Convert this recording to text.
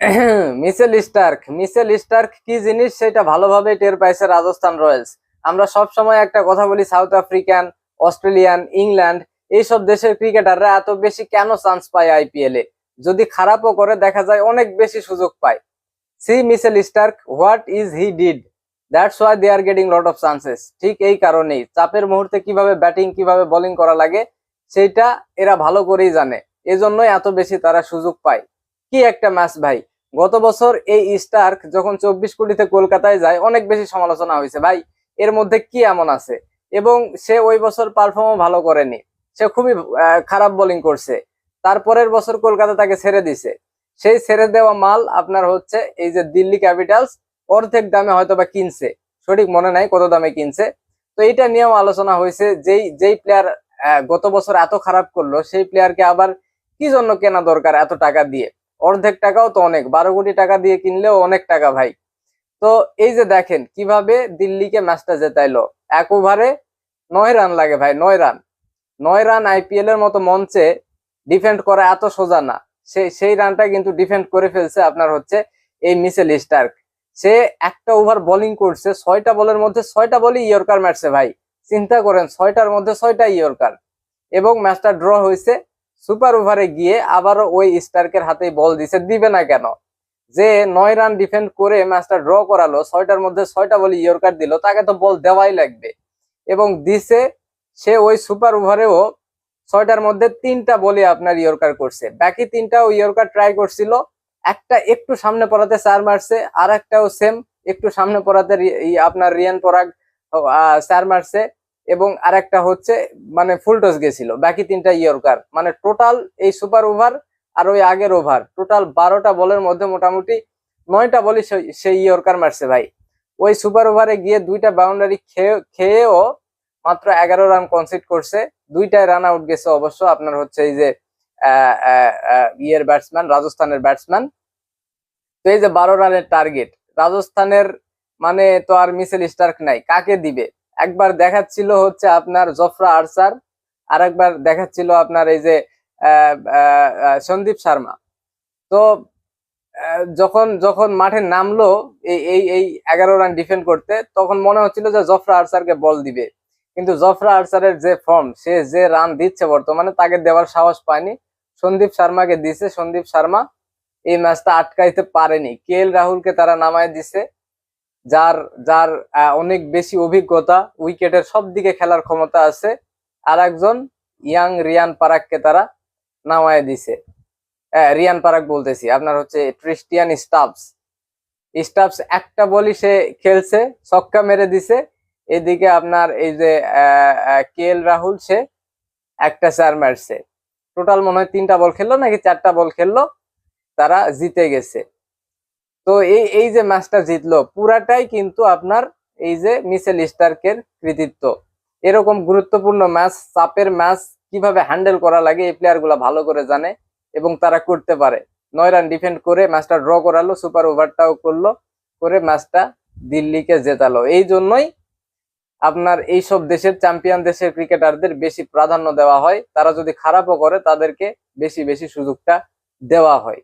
Mitchell Starc. Mitchell Starc কি জিনিস? সেটা ভালোভাবে টের পাইছে রাজস্থান রয়্যালস। আমরা সব সময় একটা কথা বলি, সাউথ আফ্রিকান, অস্ট্রেলিয়ান, ইংল্যান্ড, এইসব দেশের ক্রিকেটাররা এত বেশি কেন চান্স পায় আইপিএল এ? যদি খারাপও করে, দেখা যায় অনেক বেশি সুযোগ পায়। See, Mitchell Starc, what is he did? That's why they are getting lot of chances ঠিক এই কারণেই। চাপের মুহূর্তে কীভাবে ব্যাটিং কীভাবে বোলিং করা লাগে, সেটা এরা ভালো করেই জানে। এজন্যই এত বেশি তারা সুযোগ পায়। কি একটা ম্যাচ ভাই? গত বছর এই স্টার্ক যখন চব্বিশ কোটিতে কলকাতায় যায়, অনেক বেশি সমালোচনা হয়েছে। ভাই, এর মধ্যে কি এমন আছে? এবং সে ওই বছর পারফর্মও ভালো করেনি। সে খুবই খারাপ বোলিং করছে। তারপরের বছর কলকাতা তাকে ছেড়ে দিছে। সেই ছেড়ে দেওয়া মাল আপনার হচ্ছে এই যে দিল্লি ক্যাপিটালস অর্ধেক দামে হয়তো বা কিনছে। সঠিক মনে নাই কত দামে কিনছে। তো এটা নিয়েও আলোচনা হয়েছে যেই যেই প্লেয়ার গত বছর এত খারাপ করল, সেই প্লেয়ারকে আবার কি জন্য কেনা দরকার এত টাকা দিয়ে? অর্ধেক টাকাও তো অনেক। বারো কোটি টাকা দিয়ে কিনলেও অনেক টাকা ভাই। তো এই যে দেখেন, কীভাবে দিল্লিকে ম্যাচটা জেতাইলো। এক ওভারে নয় রান লাগে ভাই, নয় রান নয় রান আইপিএল এর মতো মঞ্চে ডিফেন্ড করা এত সোজা না। সেই সেই রানটা কিন্তু ডিফেন্ড করে ফেলছে আপনার হচ্ছে এই মিসেল স্টার্ক। সে একটা ওভার বোলিং করছে, ছয়টা বলের মধ্যে ছয়টা বলই ইয়র্কার মারছে ভাই। চিন্তা করেন, ছয়টার মধ্যে ছয়টা ইয়র্কার এবং ম্যাচটা ড্র হয়েছে সুপার ওভারে গিয়ে আবারও ওই স্টার্কের হাতেই বল দিছে, দিবে না কেন? যে নয় রান ডিফেন্ড করে ম্যাচটা ড্র করালো, ছয়টার মধ্যে ছয়টা বলে ইয়র্কার দিল, তাকে তো বল দেওয়াই লাগবে। এবং দিছে, সে ওই সুপার ওভারেও ছয়টার মধ্যে তিনটা বলে আপনার ইয়র্কার করছে। বাকি তিনটাও ইয়র্কার ট্রাই করছিল, একটা একটু সামনে পড়াতে চার মারছে আর একটাও সেম একটু সামনে পড়াতে আপনার রিয়ান পরাগ চার মারছে। এবং আরেকটা হচ্ছে মানে ফুল টস গেছিল। বাকি তিনটা ইয়র্কার মানে টোটাল এই সুপার ওভার আর ওই আগের ওভার টোটাল বারোটা বলের মধ্যে মোটামুটি নয়টা বলই সেই ইয়র্কার মারছে ভাই। ওই সুপার ওভারে গিয়ে দুইটা বাউন্ডারি খেয়ে, খেয়েও মাত্র এগারো রান কনসিড করছে। দুইটায় রান আউট গেছে অবশ্য। আপনার হচ্ছে এই যে ইয়ের ব্যাটসম্যান রাজস্থানের ব্যাটসম্যান তো এই যে বারো রানের টার্গেট রাজস্থানের মানে তো আর মিসেল স্টার্ক নাই। কাকে দিবে? একবার দেখাচ্ছিল হচ্ছে আপনার জফরা আরসার আর একবার দেখাচ্ছিল আপনার এই যে সন্দীপ শর্মা। তো যখন যখন মাঠে নামলো এই এই এগারো রান ডিফেন্ড করতে, তখন মনে হচ্ছিল যে জফরা আরসারকে বল দিবে। কিন্তু জফরা আরসারের যে ফর্ম সে যে রান দিচ্ছে বর্তমানে তাকে দেওয়ার সাহস পায়নি। সন্দীপ শর্মাকে দিছে। সন্দীপ শর্মা এই ম্যাচটা আটকাইতে পারেনি। কে এল রাহুলকে তারা নামায় দিছে। যার যার অনেক বেশি অভিজ্ঞতা, উইকেটের সব দিকে খেলার ক্ষমতা আছে আর একজন ইয়াং রিয়ান পারাককে তারা নামায় দিছে। রিয়ান পারাক বলতেছি, আপনার হচ্ছে ক্রিস্টিয়ান স্টাফস স্টাফস একটা বলই সে খেলছে, ছক্কা মেরে দিছে, এদিকে আপনার এই যে কে এল রাহুল, সে একটা চার মারছে। টোটাল মনে হয় তিনটা বল খেললো নাকি চারটা বল খেললো, তারা জিতে গেছে। তো এই এই যে ম্যাচটা জিতলো, পুরাটাই কিন্তু আপনার এই যে মিসেল স্টার্কের কৃতিত্ব। এরকম গুরুত্বপূর্ণ ম্যাচ চাপের ম্যাচ কীভাবে হ্যান্ডেল করা লাগে, এই প্লেয়ারগুলা ভালো করে জানে এবং তারা করতে পারে। নয় রান ডিফেন্ড করে ম্যাচটা ড্র করালো সুপার ওভারটাও করল, করে ম্যাচটা দিল্লিকে জেতালো। এই জন্যই আপনার এই সব দেশের চ্যাম্পিয়ন দেশের ক্রিকেটারদের বেশি প্রাধান্য দেওয়া হয়। তারা যদি খারাপও করে, তাদেরকে বেশি বেশি সুযোগটা দেওয়া হয়।